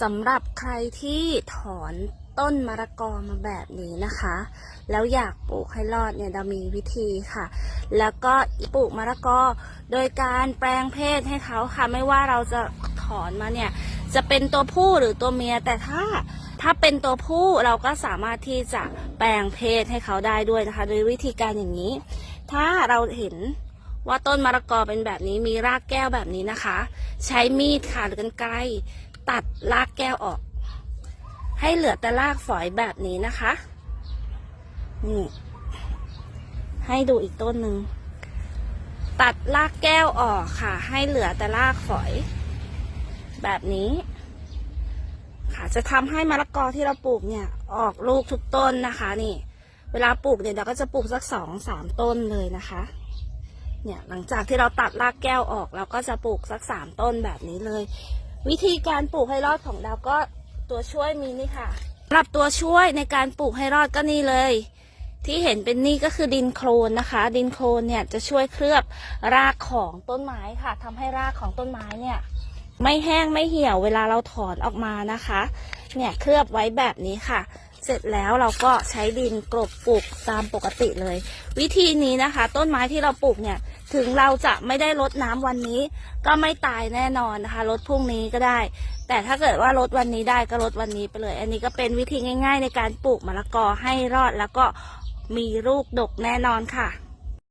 สำหรับใครที่ถอนต้นมะละกอมาแบบนี้นะคะ แล้วอยากปลูกให้รอดเนี่ยเรามีวิธีค่ะ แล้วก็ปลูกมะละกอโดยการแปลงเพศให้เขาค่ะ ไม่ว่าเราจะถอนมาเนี่ย จะเป็นตัวผู้หรือตัวเมีย แต่ถ้าถ้าเป็นตัวผู้เราก็สามารถที่จะแปลงเพศให้เขาได้ด้วยนะคะ โดยวิธีการอย่างนี้ ถ้าเราเห็นว่าต้นมะละกอเป็นแบบนี้มีรากแก้วแบบนี้นะคะ ใช้มีดค่ะหรือกรรไกร ตัดรากแก้วออก ให้เหลือแต่รากฝอยแบบนี้นะคะนี่ให้ดูอีกต้นหนึ่งตัดรากแก้วออกค่ะ ให้เหลือแต่รากฝอย แบบนี้ ค่ะจะทำให้มะละกอที่เราปลูกเนี่ย ออกลูกทุกต้นนะคะ นี่ เวลาปลูกเนี่ยเราก็จะปลูกสักสองสามต้นเลยนะคะ เนี่ยหลังจากที่เราตัดรากแก้วออก เราก็จะปลูกสักสามต้นแบบนี้เลย วิธีการปลูกให้รอดของเราก็ตัวช่วยมีนี่ค่ะสำหรับตัวช่วยในการปลูกให้รอดก็นี่เลย ที่เห็นเป็นนี่ก็คือดินโคลนนะคะ ดินโคลนเนี่ยจะช่วยเคลือบรากของต้นไม้ค่ะทำให้รากของต้นไม้เนี่ยไม่แห้งไม่เหี่ยวเวลาเราถอนออกมานะคะเนี่ยเคลือบไว้แบบนี้ค่ะ เสร็จแล้วเราก็ใช้ดินกลบปลูกตามปกติเลย วิธีนี้นะคะ ต้นไม้ที่เราปลูกเนี่ย ถึงเราจะไม่ได้ลดน้ำวันนี้ ก็ไม่ตายแน่นอนนะคะลดพรุ่งนี้ก็ได้ แต่ถ้าเกิดว่าลดวันนี้ได้ก็ลดวันนี้ไปเลย อันนี้ก็เป็นวิธีง่าย ๆ ในการปลูกมะละกอให้รอดแล้วก็มีลูกดกแน่นอนค่ะ